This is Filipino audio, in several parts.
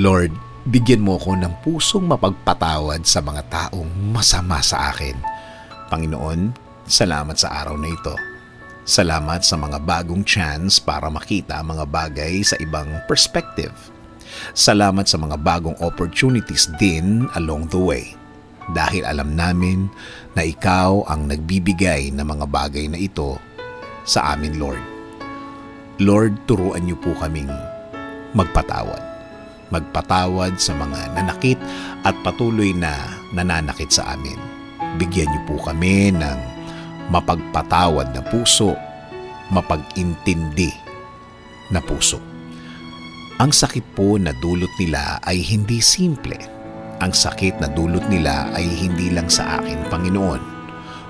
Lord, bigyan mo ako ng pusong mapagpatawad sa mga taong masama sa akin. Panginoon, salamat sa araw na ito. Salamat sa mga bagong chance para makita mga bagay sa ibang perspective. Salamat sa mga bagong opportunities din along the way. Dahil alam namin na ikaw ang nagbibigay ng mga bagay na ito sa amin, Lord. Lord, turuan niyo po kaming magpatawad. Magpatawad sa mga nanakit at patuloy na nananakit sa amin. Bigyan niyo po kami ng mapagpatawad na puso, mapag-intindi na puso. Ang sakit po na dulot nila ay hindi simple. Ang sakit na dulot nila ay hindi lang sa akin, Panginoon,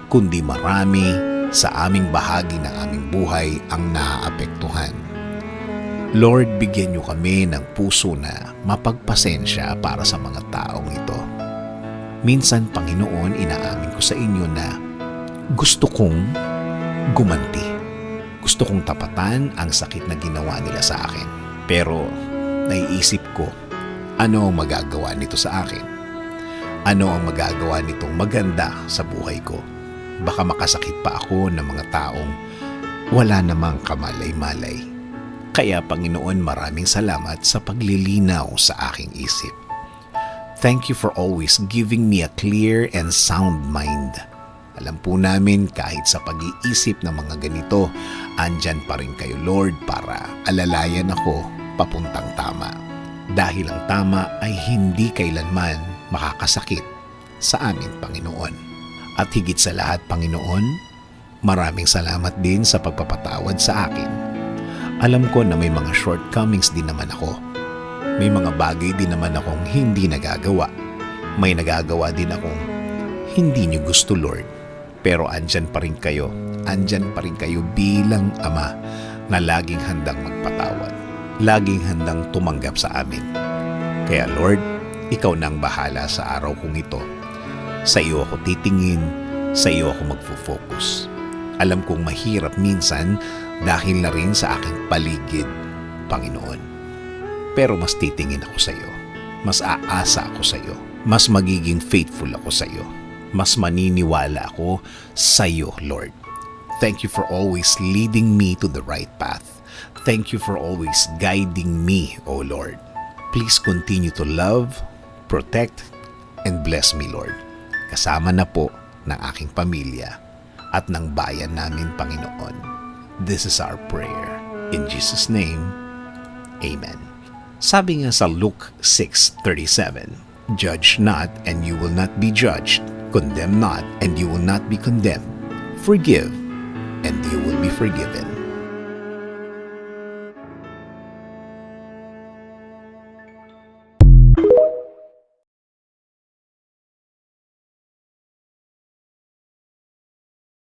kundi marami sa aming bahagi ng aming buhay ang naaapektuhan. Lord, bigyan niyo kami ng puso na mapagpasensya para sa mga taong ito. Minsan, Panginoon, inaamin ko sa inyo na gusto kong gumanti. Gusto kong tapatan ang sakit na ginawa nila sa akin. Pero naiisip ko, ano ang magagawa nito sa akin? Ano ang magagawa nitong maganda sa buhay ko? Baka makasakit pa ako ng mga taong wala namang kamalay-malay. Kaya Panginoon maraming salamat sa paglilinaw sa aking isip. Thank you for always giving me a clear and sound mind. Alam po namin kahit sa pag-iisip ng mga ganito, andyan pa rin kayo Lord para alalayan ako papuntang tama. Dahil ang tama ay hindi kailanman makakasakit sa amin Panginoon. At higit sa lahat Panginoon, maraming salamat din sa pagpapatawad sa akin. Alam ko na may mga shortcomings din naman ako. May mga bagay din naman akong hindi nagagawa. May nagagawa din akong hindi niyo gusto Lord. Pero andyan pa rin kayo. Andyan pa rin kayo bilang ama na laging handang magpatawad. Laging handang tumanggap sa amin. Kaya Lord, ikaw na ang bahala sa araw kong ito. Sa iyo ako titingin, sa iyo ako magfo-focus. Alam kong mahirap minsan dahil na rin sa aking paligid, Panginoon. Pero mas titingin ako sa iyo. Mas aasa ako sa iyo. Mas magiging faithful ako sa iyo. Mas maniniwala ako sa iyo, Lord. Thank you for always leading me to the right path. Thank you for always guiding me, O Lord. Please continue to love, protect, and bless me, Lord. Kasama na po ng aking pamilya at ng bayan namin, Panginoon. This is our prayer. In Jesus' name, Amen. Sabi nga sa Luke 6.37, Judge not, and you will not be judged. Condemn not, and you will not be condemned. Forgive, and you will be forgiven.